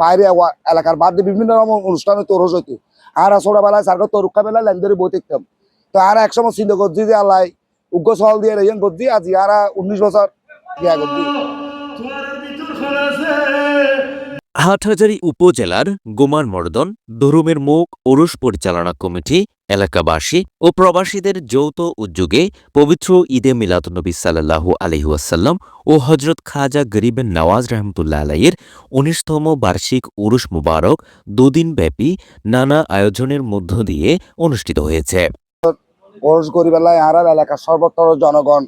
বাইরে এলাকার বাদ বিভিন্ন রকম অনুষ্ঠানে তোর হইতো আর ছোটবেলায় সার্ক তরুক্ষা লাইন ধরে বই দেখতাম। তো আর এক সময় চিন্তা করছি যে আল্লাহ উগ্র সহল দিয়ে রেজেন করছি আজ ইয়ারা উনিশ বছর বিয়া করছি হাটহাজারী উপজেলার গোমান মর্দন, দরুমের মুখ, ওরস পরিচালনা কমিটি এলাকাবাসী ও প্রবাসীদের যৌথ উদ্যোগে পবিত্র ঈদে মিলাদুন্নবী সাল্লাহু আলহিউসাল্লাম ও হজরত খাজা গরিবের নওয়াজ রহমতুল্লাহ আলাইয়ের উনিশতম বার্ষিক উরুস মুবারক দুদিন ব্যাপী নানা আয়োজনের মধ্য দিয়ে অনুষ্ঠিত হয়েছে। ওরস গরিবেলায় আর এলাকার সর্বত্র জনগণ,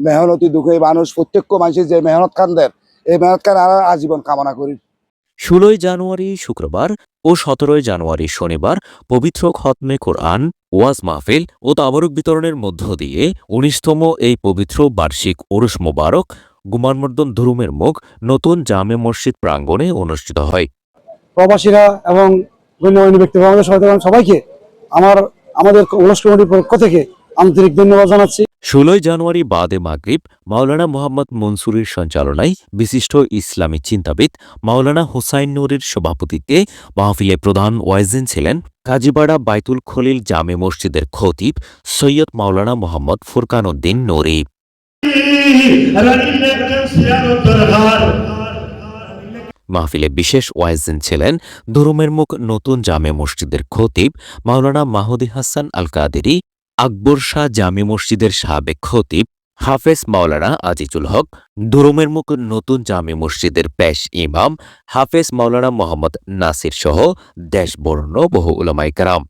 মেহনতি দুঃখী মানুষ, প্রত্যেক মানুষের যে মেহনত খানদের এই মেহনত খান আর আজীবন কামনা করি। ষোলোই জানুয়ারি শুক্রবার ও সতেরোই জানুয়ারি শনিবার পবিত্র খতমে কোরআন, ওয়াজ মাহফিল ও তাবরুক বিতরণের মধ্য দিয়ে উনিশতম এই পবিত্র বার্ষিক ওরস মোবারক গুমানমর্দন ধুরুমের মুখ, নতুন জামে মসজিদ প্রাঙ্গণে অনুষ্ঠিত হয়। প্রবাসীরা এবং সবাইকে আমার, আমাদের কমিটির পক্ষ থেকে আন্তরিক ধন্যবাদ জানাচ্ছি। ষোলোই জানুয়ারি বাদে মাগরিব, মাওলানা মোহাম্মদ মনসুরের সঞ্চালনায় বিশিষ্ট ইসলামী চিন্তাবিদ মাওলানা হোসাইন নুরের সভাপতিত্বে মাহফিলে প্রধান ওয়াইজেন ছিলেন কাজীপাড়া বাইতুল খলিল জামে মসজিদের খতিব সৈয়দ মাওলানা মোহাম্মদ ফুরকান উদ্দিন নুরি। মাহফিলে বিশেষ ওয়াইজেন ছিলেন ধুরুমের মুখ নতুন জামে মসজিদের খতিব মাওলানা মাহুদি হাসান আল কাদেরি আকবর শাহ জামি মসজিদের সাবেক খতিব হাফেজ মাওলানা আজিজুল হক দুরুমের মুখ নতুন জামি মসজিদের পেশ ইমাম হাফেজ মাওলানা মোহাম্মদ নাসির সহ দেশ বর্ণ বহু উলামাইকারাম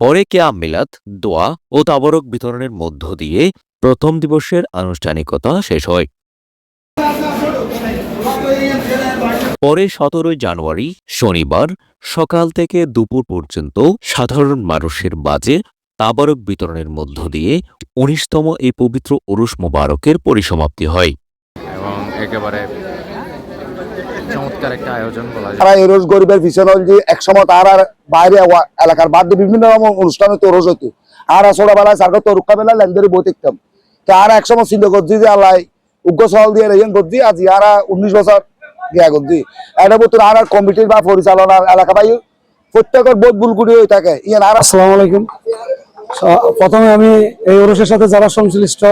পরে কেয়াম মিলাদ দোয়া ও তাবরক বিতরণের মধ্য দিয়ে প্রথম দিবসের আনুষ্ঠানিকতা শেষ হয়। পরে সতেরোই জানুয়ারি শনিবার সকাল থেকে দুপুর পর্যন্ত সাধারণ মানুষের মাঝে তাবারক বিতরণের মধ্য দিয়ে উনিশতম এই পবিত্র উরুস মোবারকের পরিসমাপ্তি হয়। এবং একেবারে চমৎকার একটা আয়োজন বলা যায়। তারা এই রোজ গরিবের পিছনে যে একসময় তার আর বাইরে এলাকার বাদ দিয়ে বিভিন্ন রকম অনুষ্ঠানে তরস হইতো। আর বই দেখতাম তো আর একসময় চিন্তা করছি যে আল্লাহ উগ্র সহল দিয়ে রেজন করছি আজ ইয়ারা উনিশ বছর গিয়া করছি। এটা বলতো আর কমিটির বা পরিচালনার এলাকা বাই প্রত্যেকের বোধ বুলগুড়ি হয়ে থাকে। ইয়ান আর আসসালামু আলাইকুম। প্রথমে আমি এই ওরসের সাথে যারা সংশ্লিষ্ট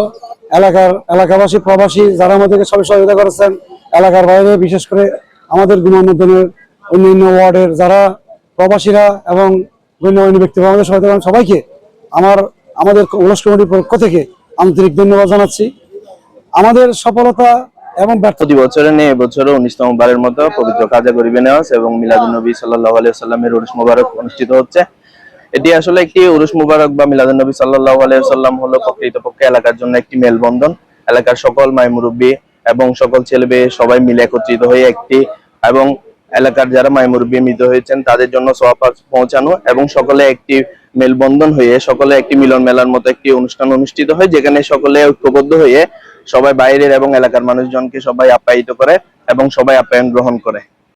এলাকার এলাকাবাসী, প্রবাসী, যারা আমাদেরকে সবাই সহযোগিতা করেছেন, এলাকার বাইরে, বিশেষ করে আমাদের গুণানুদ্দিনের অন্যান্য ওয়ার্ডের যারা প্রবাসীরা এবং গণ্যমান্য ব্যক্তি আমাদের সহায়তা করেন সবাইকে। আমার, আমাদের উলস কমিটির পক্ষ থেকে আন্তরিক ধন্যবাদ জানাচ্ছি। আমাদের সফলতা এবং ব্যর্থ প্রতি বছরে নেই এবছরও উনিশতম বারের মতো পবিত্র কাজা গরিবে নেওয়াজ এবং মিলাদুল নবী সাল্লাহ আলিয়াল্লামের উরুস মুবারক অনুষ্ঠিত হচ্ছে। এটি আসলে একটি উরুস মুবারক বা মিলাদুল নবী সাল্লাহ আলিয়াল্লাম হলো প্রকৃতপক্ষে এলাকার জন্য একটি মেলবন্ধন। এলাকার সকল মাই মুরব্বী এবং সকল ছেলে মেয়ে সবাই মিলে একত্রিত হয়ে একটি এবং এলাকার যারা মাই মুরব্বী মৃত হয়েছেন তাদের জন্য সওয়াব পৌঁছানো এবং সকলে একটি মেলবন্ধন হয়ে সকলে একটি মিলন মেলার মতো একটি অনুষ্ঠান অনুষ্ঠিত হয় যেখানে সকলে ঐক্যবদ্ধ হয়ে সবাই বাইরের এবং এলাকার মানুষজনকে সবাই আপ্যায়িত করে এবং সবাই আপ্যায়ন গ্রহণ করে।